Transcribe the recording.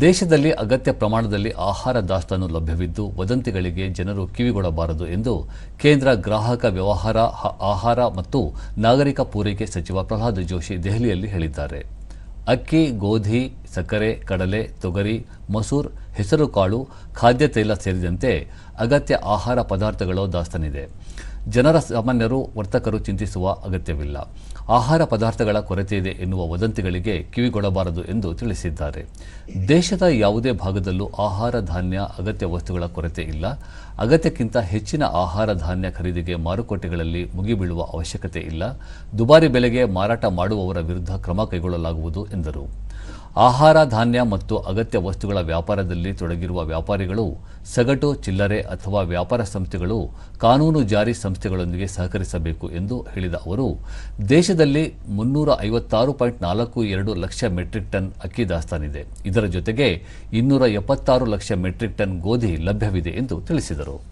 ದೇಶದಲ್ಲಿ ಅಗತ್ಯ ಪ್ರಮಾಣದಲ್ಲಿ ಆಹಾರ ದಾಸ್ತಾನು ಲಭ್ಯವಿದ್ದು, ವದಂತಿಗಳಿಗೆ ಜನರು ಕಿವಿಗೊಡಬಾರದು ಎಂದು ಕೇಂದ್ರ ಗ್ರಾಹಕ ವ್ಯವಹಾರ ಆಹಾರ ಮತ್ತು ನಾಗರಿಕ ಪೂರೈಕೆ ಸಚಿವ ಪ್ರಹ್ಲಾದ್ ಜೋಶಿ ದೆಹಲಿಯಲ್ಲಿ ಹೇಳಿದ್ದಾರೆ. ಅಕ್ಕಿ, ಗೋಧಿ ಸಕ್ಕರೆ, ಕಡಲೆ, ತೊಗರಿ, ಮಸೂರ್ ಹೆಸರುಕಾಳು ಖಾದ್ಯ ತೈಲ ಸೇರಿದಂತೆ ಅಗತ್ಯ ಆಹಾರ ಪದಾರ್ಥಗಳ ದಾಸ್ತಾನಿದೆ. ಜನರ ಸಾಮಾನ್ಯರು, ವರ್ತಕರು ಚಿಂತಿಸುವ ಅಗತ್ಯವಿಲ್ಲ. ಆಹಾರ ಪದಾರ್ಥಗಳ ಕೊರತೆಯಿದೆ ಎನ್ನುವ ವದಂತಿಗಳಿಗೆ ಕಿವಿಗೊಡಬಾರದು ಎಂದು ತಿಳಿಸಿದ್ದಾರೆ. ದೇಶದ ಯಾವುದೇ ಭಾಗದಲ್ಲೂ ಆಹಾರ ಧಾನ್ಯ ಅಗತ್ಯ ವಸ್ತುಗಳ ಕೊರತೆ ಇಲ್ಲ. ಅಗತ್ಯಕ್ಕಿಂತ ಹೆಚ್ಚಿನ ಆಹಾರ ಧಾನ್ಯ ಖರೀದಿಗೆ ಮಾರುಕಟ್ಟೆಗಳಲ್ಲಿ ಮುಗಿಬೀಳುವ ಅವಶ್ಯಕತೆ ಇಲ್ಲ. ದುಬಾರಿ ಬೆಲೆಗೆ ಮಾರಾಟ ಮಾಡುವವರ ವಿರುದ್ಧ ಕ್ರಮ ಕೈಗೊಳ್ಳಲಾಗುವುದು ಎಂದರು. ಆಹಾರ, ಧಾನ್ಯ ಮತ್ತು ಅಗತ್ಯ ವಸ್ತುಗಳ ವ್ಯಾಪಾರದಲ್ಲಿ ತೊಡಗಿರುವ ವ್ಯಾಪಾರಿಗಳು, ಸಗಟು, ಚಿಲ್ಲರೆ ಅಥವಾ ವ್ಯಾಪಾರ ಸಂಸ್ಥೆಗಳು ಕಾನೂನು ಜಾರಿ ಸಂಸ್ಥೆಗಳೊಂದಿಗೆ ಸಹಕರಿಸಬೇಕು ಎಂದು ಹೇಳಿದ ಅವರು, ದೇಶದಲ್ಲಿ ಮುನ್ನೂರ ಐವತ್ತಾರು ಪಾಯಿಂಟ್ ನಾಲ್ಕು ಎರಡು ಲಕ್ಷ ಮೆಟ್ರಿಕ್ ಟನ್ ಅಕ್ಕಿ ದಾಸ್ತಾನಿದೆ ಇದರ ಜೊತೆಗೆ ಇನ್ನೂರ ಎಪ್ಪತ್ತಾರು ಲಕ್ಷ ಮೆಟ್ರಿಕ್ ಟನ್ ಗೋಧಿ ಲಭ್ಯವಿದೆ ಎಂದು ತಿಳಿಸಿದರು.